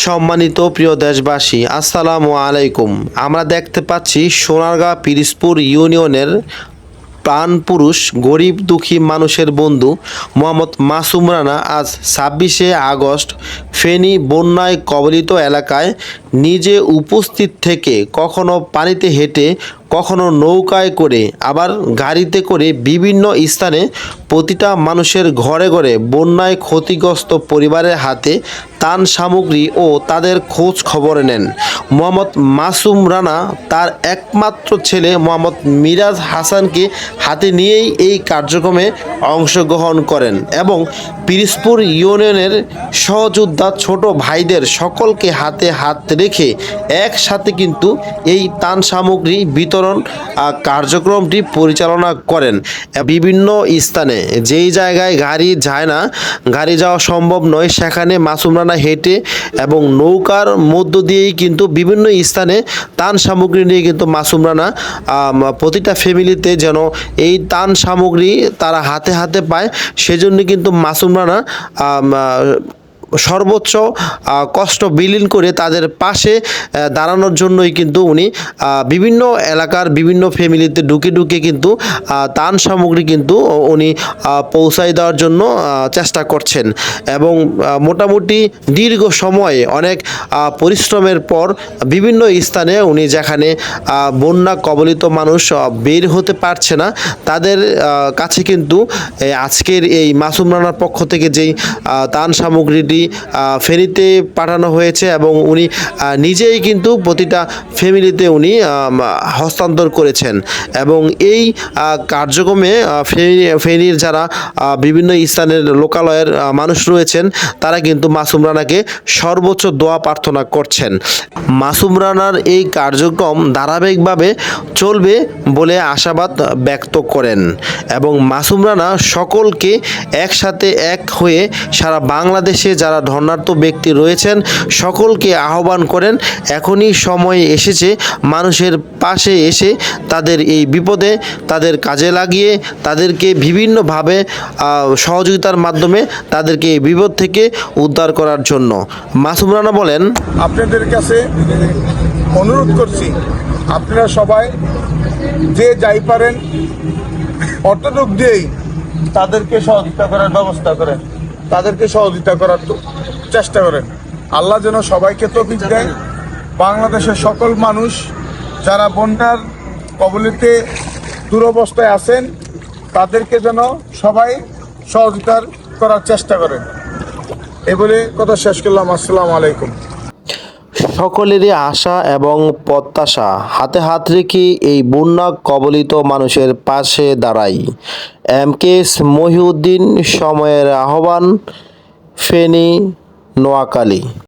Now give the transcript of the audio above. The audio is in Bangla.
সম্মানিত প্রিয় দেশবাসী, আসসালামু আলাইকুম। আমরা দেখতে পাচ্ছি সোনারগাঁ পিরিসপুর ইউনিয়নের প্রাণ পুরুষ, গরিব দুঃখী মানুষের বন্ধু মোহাম্মদ মাসুম রানা আজ ছাব্বিশে আগস্ট ফেনী বন্যায় কবলিত এলাকায় নিজে উপস্থিত থেকে কখনো পানিতে হেঁটে কখনো নৌকায় করে, আবার গাড়িতে করে বিভিন্ন স্থানে প্রতিটা মানুষের ঘরে ঘরে বন্যায় ক্ষতিগ্রস্ত পরিবারের হাতে তান সামগ্রী ও তাদের খোঁজ খবর নেন। মোহাম্মদ মাসুম রানা, তার একমাত্র ছেলে মোহাম্মদ মিরাজ হাসানকে হাতে নিয়েই এই কার্যক্রমে অংশগ্রহণ করেন এবং পিরিসপুর ইউনিয়নের সহযোদ্ধা ছোট ভাইদের সকলকে হাতে হাত রেখে একসাথে কিন্তু এই ত্রাণ সামগ্রী বিতরণ কার্যক্রমটি পরিচালনা করেন। বিভিন্ন স্থানে যেই জায়গায় গাড়ি যায় না, গাড়ি যাওয়া সম্ভব নয়, সেখানে মাসুম রানা হেঁটে এবং নৌকার মধ্য দিয়েই কিন্তু বিভিন্ন স্থানে তান সামগ্রী নিয়ে কিন্তু মাসুম রানা প্রতিটা ফ্যামিলিতে যেন এই তান সামগ্রী তারা হাতে হাতে পায়, সেজন্য কিন্তু মাসুম রানা সর্বোচ্চ কষ্ট বিলীন করে তাদের পাশে দাঁড়ানোর জন্যই কিন্তু উনি বিভিন্ন এলাকার বিভিন্ন ফ্যামিলিতে ঢুকে ঢুকে কিন্তু ত্রাণ সামগ্রী কিন্তু উনি পৌঁছায় দেওয়ার জন্য চেষ্টা করছেন। এবং মোটামুটি দীর্ঘ সময়ে অনেক পরিশ্রমের পর বিভিন্ন স্থানে উনি যেখানে বন্যা কবলিত মানুষ বের হতে পারছে না, তাদের কাছে কিন্তু আজকের এই মাসুম রানার পক্ষ থেকে যেই ত্রাণ সামগ্রীটি ফেরিতে পাঠানো হয়েছে এবং উনি নিজেই কিন্তু প্রতিটা ফ্যামিলিতে উনি হস্তান্তর করেছেন। এবং এই কার্যক্রমে ফেনীর যারা বিভিন্ন স্থানের লোকালয়ের মানুষ রয়েছেন, তারা কিন্তু মাসুম রানাকে সর্বোচ্চ দোয়া প্রার্থনা করছেন। মাসুম রানার এই কার্যক্রম ধারাবাহিকভাবে চলবে বলে আশাবাদ ব্যক্ত করেন এবং মাসুম রানা সকলকে একসাথে এক হয়ে সারা বাংলাদেশে যারা ধর্নার্থ ব্যক্তি রয়েছেন, সকলকে আহ্বান করেন, এখনই সময় এসেছে, মানুষের পাশে এসে তাদের এই বিপদে তাদের কাজে লাগিয়ে, তাদেরকে বিভিন্নভাবে সহযোগিতার মাধ্যমে তাদেরকে এই বিপদ থেকে উদ্ধার করার জন্য। মাসুম রানা বলেন, আপনাদের কাছে অনুরোধ করছি, আপনারা সবাই যে যাই পারেন অর্থটুক দিয়েই তাদেরকে সহযোগিতা করার ব্যবস্থা করেন। তাদেরকে সহযোগিতা করার চেষ্টা করেন। আল্লাহ যেন সবাইকে তফিক দেয়। বাংলাদেশের সকল মানুষ যারা বন্যার কবলিতে দুরবস্থায় আছেন, তাদেরকে যেন সবাই সহযোগিতা করার চেষ্টা করেন। এ বলে কথা শেষ করলাম। আসসালামু আলাইকুম। সকলেরই আশা এবং প্রত্যাশা। হাতে হাত রেখে এই বন্যা কবলিত মানুষের পাশে দাঁড়াই। এম কে মহিউদ্দিন সময়ের আহ্বান, ফেনী, নোয়াখালী।